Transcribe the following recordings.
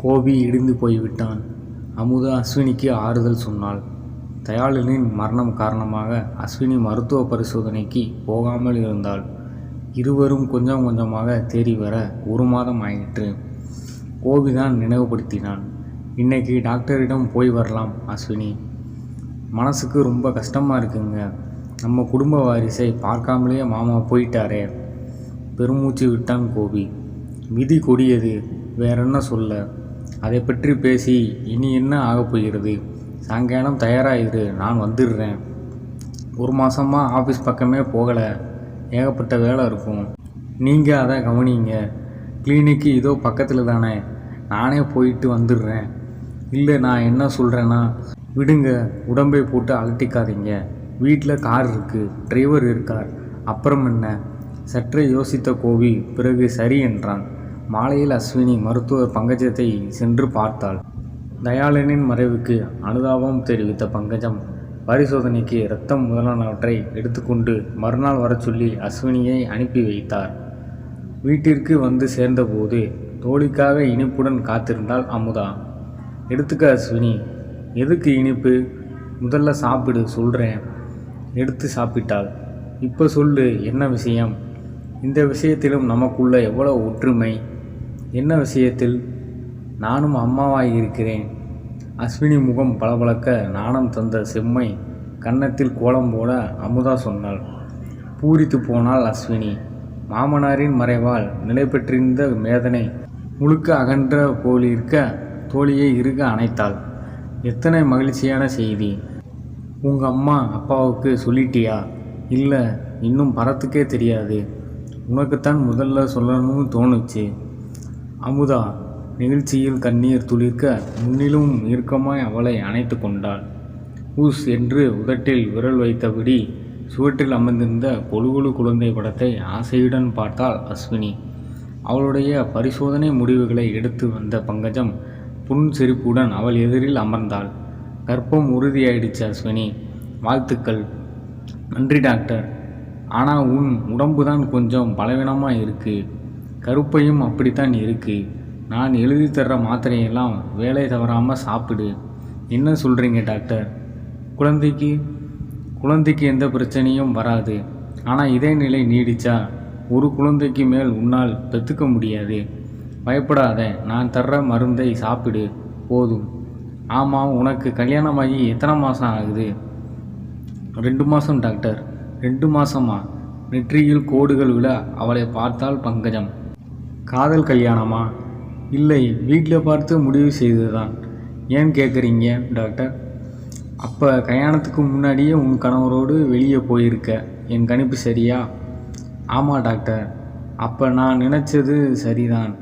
கோபி இடிந்து போய்விட்டான். அமுதா அஸ்வினிக்கு ஆறுதல் சொன்னாள். தயாளனின் மரணம் காரணமாக அஸ்வினி மருத்துவ பரிசோதனைக்கு போகாமல் இருந்தாள். இருவரும் கொஞ்சம் கொஞ்சமாக தேறி வர ஒரு மாதம் ஆயிற்று. கோபிதான் நினைவுபடுத்தினான். இன்னைக்கு டாக்டரிடம் போய் வரலாம் அஸ்வினி. மனசுக்கு ரொம்ப கஷ்டமாக இருக்குங்க. நம்ம குடும்ப வாரிசை பார்க்காமலேயே மாமா போயிட்டாரே. பெருமூச்சு விட்டான் கோபி. விதி கொடியது. வேற என்ன சொல்ல? அதை பற்றி பேசி இனி என்ன ஆகப் போகிறது? சாயங்காலம் தயாராகிரு நான் வந்துடுறேன். ஒரு மாதமாக ஆஃபீஸ் பக்கமே போகலை. ஏகப்பட்ட வேலை இருக்கும். நீங்கள் அதை கவனிங்க. கிளினிக்கு இதோ பக்கத்தில் தானே. நானே போயிட்டு வந்துடுறேன். இல்லை நான் என்ன சொல்கிறேன்னா விடுங்க. உடம்பை போட்டு அலட்டிக்காதீங்க. வீட்டில் கார் இருக்குது டிரைவர் இருக்கார். அப்புறம் என்ன? சற்றே யோசித்த கோவி பிறகு சரி என்றான். மாலையில் அஸ்வினி மருத்துவர் பங்கஜத்தை சென்று பார்த்தாள். தயாளனின் மறைவுக்கு அனுதாபம் தெரிவித்த பங்கஜம் பரிசோதனைக்கு இரத்தம் முதலானவற்றை எடுத்துக்கொண்டு மறுநாள் வரச் சொல்லி அஸ்வினியை அனுப்பி வைத்தார். வீட்டிற்கு வந்து சேர்ந்தபோது தோழிக்காக இனிப்புடன் காத்திருந்தாள் அமுதா. எடுத்துக்க அஸ்வினி எதுக்கு இனிப்பு? முதல்ல சாப்பிடு சொல்கிறேன் எடுத்து சாப்பிட்டாள் இப்போ சொல்லு என்ன விஷயம்? இந்த விஷயத்திலும் நமக்குள்ள எவ்வளோ ஒற்றுமை? என்ன விஷயத்தில் நானும் அம்மாவாய் இருக்கிறேன் அஸ்வினி முகம் பளபளக்க நாணம் தந்த செம்மை கன்னத்தில் கோலம் போட அமுதா சொன்னாள். பூரித்து போனாள் அஸ்வினி. மாமனாரின் மறைவால் நிலை பெற்றிருந்த வேதனை முழுக்க அகன்ற போலிருக்க தோழியை இருக அணைத்தாள். எத்தனை மகிழ்ச்சியான செய்தி. உங்கள் அம்மா அப்பாவுக்கு சொல்லிட்டியா? இல்லை இன்னும் பரத்துக்கே தெரியாது. உனக்குத்தான் முதல்ல சொல்லணும்னு தோணுச்சு. அமுதா நிகழ்ச்சியில் கண்ணீர் துளிர்க்க முன்னிலும் இறுக்கமாய் அவளை அணைத்து கொண்டாள். ஊஸ் என்று உதட்டில் விரல் வைத்தபடி சுவற்றில் அமர்ந்திருந்த கொழுகுழு குழந்தை படத்தை ஆசையுடன் பார்த்தாள் அஸ்வினி. அவளுடைய பரிசோதனை முடிவுகளை எடுத்து வந்த பங்கஜம் புன் சிரிப்புடன் அவள் எதிரில் அமர்ந்தாள். கற்பம் உறுதியாயிடுச்சு அஸ்வினி. வாழ்த்துக்கள். நன்றி டாக்டர். ஆனால் உன் உடம்பு தான் கொஞ்சம் பலவீனமாக இருக்குது கருப்பையும் அப்படித்தான் இருக்குது நான் எழுதி தர்ற மாத்திரையெல்லாம் வேலை தவறாமல் சாப்பிடு. என்ன சொல்கிறீங்க டாக்டர்? குழந்தைக்கு குழந்தைக்கு எந்த பிரச்சனையும் வராது. ஆனால் இதே நிலை நீடிச்சா ஒரு குழந்தைக்கு மேல் உன்னால் பெற்றுக்க முடியாது. பயப்படாத நான் தர்ற மருந்தை சாப்பிடு. போதும். ஆமாம் உனக்கு கல்யாணமாகி எத்தனை மாதம் ஆகுது? ரெண்டு மாதம் டாக்டர். ரெண்டு மாதமா நெற்றியில் கோடுகள் விழ அவளை பார்த்தால் பங்கஜம். காதல் கல்யாணமா? இல்லை வீட்டில் பார்த்து முடிவு செய்ததுதான். ஏன் கேட்குறீங்க டாக்டர்? அப்போ கல்யாணத்துக்கு முன்னாடியே உன் கணவரோடு வெளியே போயிருக்க. என் கணிப்பு சரியா? ஆமாம் டாக்டர். அப்போ நான் நினச்சது சரிதான்.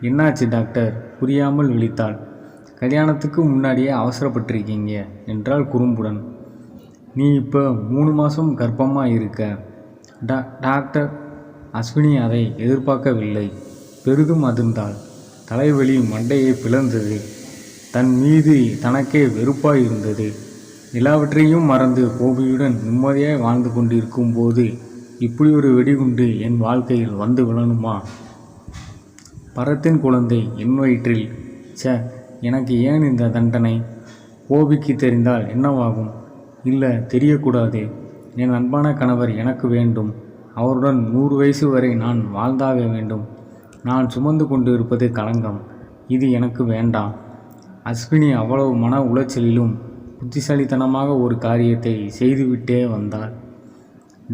என்னாச்சு டாக்டர்? புரியாமல் விழித்தாள். கல்யாணத்துக்கு முன்னாடியே அவசரப்பட்டிருக்கீங்க என்றால் குறும்புடன். நீ இப்போ மூணு மாதம் கர்ப்பமாக இருக்க. டா டாக்டர் அஸ்வினி அதை எதிர்பார்க்கவில்லை. பெரிதும் அதிர்ந்தாள். தலைவலி மண்டையை பிளந்தது. தன் மீது தனக்கே வெறுப்பாய் இருந்தது. எல்லாவற்றையும் மறந்து கோபியுடன் நிம்மதியாய் வாழ்ந்து கொண்டிருக்கும் போது இப்படி ஒரு வெடிகுண்டு என் வாழ்க்கையில் வந்து விழணுமா? பரத்தின் குழந்தை என் வயிற்றில். ச எனக்கு ஏன் இந்த தண்டனை? கோபிக்கு தெரிந்தால் என்னவாகும்? இல்லை தெரியக்கூடாது. என் அன்பான கணவர் எனக்கு வேண்டும். அவருடன் நூறு வயசு வரை நான் வாழ்ந்தாக வேண்டும். நான் சுமந்து கொண்டு இருப்பது களங்கம். இது எனக்கு வேண்டாம். அஸ்வினி அவ்வளவு மன உளைச்சலிலும் புத்திசாலித்தனமாக ஒரு காரியத்தை செய்துவிட்டே வந்தாள்.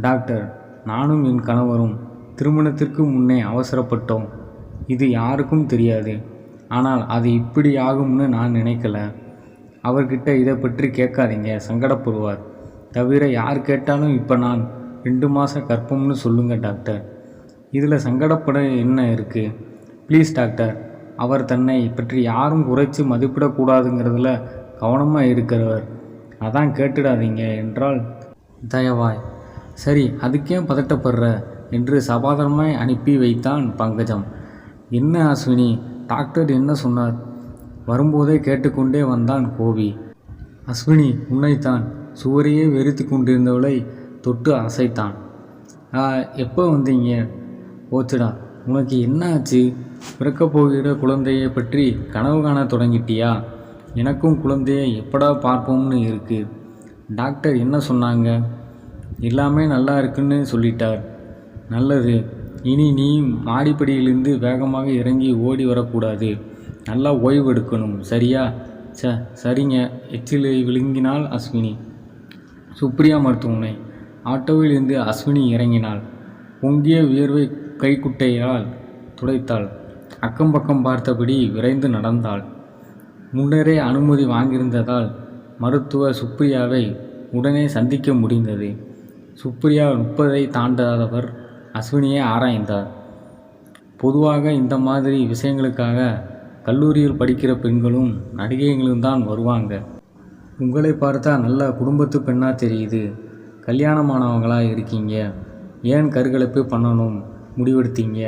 டாக்டர் நானும் என் கணவரும் திருமணத்திற்கு முன்னே அவசரப்பட்டோம். இது யாருக்கும் தெரியாது. ஆனால் அது இப்படி ஆகும்னு நான் நினைக்கல. அவர்கிட்ட இதை பற்றி கேட்காதீங்க சங்கடப்படுவார். தவிர யார் கேட்டாலும் இப்போ நான் ரெண்டு மாத கற்பம்னு சொல்லுங்கள் டாக்டர். இதில் சங்கடப்பட என்ன இருக்குது ப்ளீஸ் டாக்டர் அவர் தன்னை பற்றி யாரும் குறைச்சி மதிப்பிடக்கூடாதுங்கிறதுல கவனமாக இருக்கிறவர். அதான் கேட்டுடாதீங்க என்றால் தயவாய். சரி அதுக்கே பதட்டப்படுற? என்று சபாதனமாய் அனுப்பி வைத்தான் பங்கஜம். என்ன அஸ்வினி டாக்டர் என்ன சொன்னார்? வரும்போதே கேட்டுக்கொண்டே வந்தான் கோபி. அஸ்வினி உன்னைத்தான் சுவரையே வெறித்து கொண்டிருந்தவளை தொட்டு அசைத்தான். எப்போ வந்தீங்க? ஓச்சுடா உனக்கு என்ன ஆச்சு பிறக்கப் போகிற குழந்தையை பற்றி கனவு காணத் தொடங்கிட்டியா? எனக்கும் குழந்தையை எப்படா பார்ப்போம்னு இருக்குது டாக்டர் என்ன சொன்னாங்க? எல்லாமே நல்லா இருக்குன்னு சொல்லிட்டார். நல்லது இனி நீ மாடிப்படியிலிருந்து வேகமாக இறங்கி ஓடி வரக்கூடாது. நல்லா ஓய்வு எடுக்கணும் சரியா? ச சரிங்க. எச்சிலை விழுங்கினாள் அஸ்வினி. சுப்ரியா மருத்துவமனை. ஆட்டோவிலிருந்து அஸ்வினி இறங்கினாள். பொங்கிய வியர்வை கைக்குட்டையால் துடைத்தாள். அக்கம் பக்கம் பார்த்தபடி விரைந்து நடந்தாள். முன்னரே அனுமதி வாங்கியிருந்ததால் மருத்துவ சுப்ரியாவை உடனே சந்திக்க முடிந்தது. சுப்ரியா முப்பதை தாண்டாதவர் அஸ்வினியை ஆராய்ந்தார். பொதுவாக இந்த மாதிரி விஷயங்களுக்காக கல்லூரியில் படிக்கிற பெண்களும் நடிகைகளும் தான் வருவாங்க. உங்களை பார்த்தா நல்ல குடும்பத்து பெண்ணாக தெரியுது. கல்யாணமானவங்களாக இருக்கீங்க. ஏன் கருகலப்பு பண்ணணும்? முடிவெடுத்தீங்க.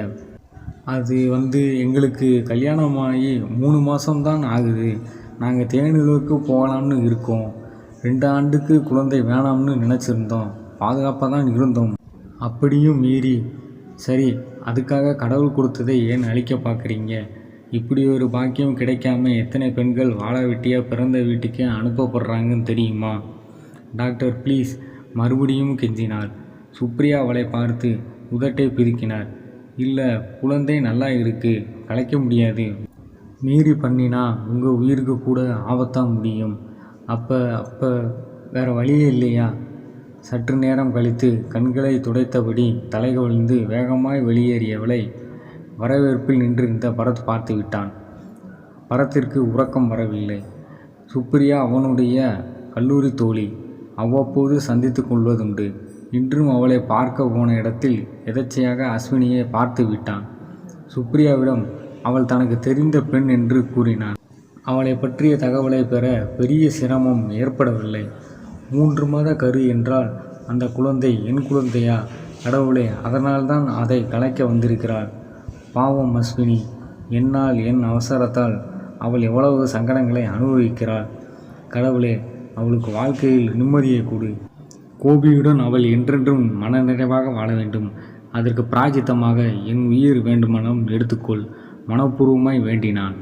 அது வந்து எங்களுக்கு கல்யாணமாகி மூணு மாதம்தான் ஆகுது. நாங்கள் தேனிலூருக்கு போகலாம்னு இருக்கோம். ரெண்டு ஆண்டுக்கு குழந்தை வேணாம்னு நினச்சிருந்தோம். பாதுகாப்பாக தான் இருந்தோம். அப்படியும் மீறி சரி அதுக்காக கடவுள் கொடுத்ததை ஏன் அழிக்க பார்க்குறீங்க? இப்படி ஒரு பாக்கியம் கிடைக்காம எத்தனை பெண்கள் வாழ வெட்டியாக பிறந்த வீட்டுக்கே அனுப்பப்படுறாங்கன்னு தெரியுமா? டாக்டர் ப்ளீஸ் மறுபடியும் கெஞ்சினார். சுப்ரியா அவளை பார்த்து உதட்டை பிரிக்கினார். இல்லை குழந்தை நல்லா இருக்கு. கலைக்க முடியாது. மீறி பண்ணினா உங்கள் உயிருக்கு கூட ஆபத்தாக முடியும். அப்போ அப்போ வேறு வழியே இல்லையா? சற்று நேரம் கழித்து கண்களை துடைத்தபடி தலை கவிழ்ந்து வேகமாய் வெளியேறியவளை வரவேற்பில் நின்றிருந்த பரத் பார்த்து விட்டான். பரத்திற்கு உறக்கம் வரவில்லை. சுப்ரியா அவனுடைய கல்லூரி தோழி. அவ்வப்போது சந்தித்து கொள்வதுண்டு. இன்றும் அவளை பார்க்க போன இடத்தில் எதர்ச்சியாக அஸ்வினியை பார்த்து விட்டான். சுப்ரியாவிடம் அவள் தனக்கு தெரிந்த பெண் என்று கூறினான். அவளை பற்றிய தகவலை பெற பெரிய சிரமம் ஏற்படவில்லை. மூன்று மாத கரு என்றால் அந்த குழந்தை என் குழந்தையா? கடவுளே அதனால்தான் அதை கலைக்க வந்திருக்கிறாள். பாவம் அஸ்வினி என்னால் என் அவசரத்தால் அவள் எவ்வளவு சங்கடங்களை அனுபவிக்கிறாள். கடவுளே அவளுக்கு வாழ்க்கையில் நிம்மதியை கொடு. கோபியுடன் அவள் என்றென்றும் மனநிறைவாக வாழ வேண்டும். அதற்கு பிராஜித்தமாக என் உயிர் வேண்டுமானம் எடுத்துக்கொள். மனப்பூர்வமாய் வேண்டினான்.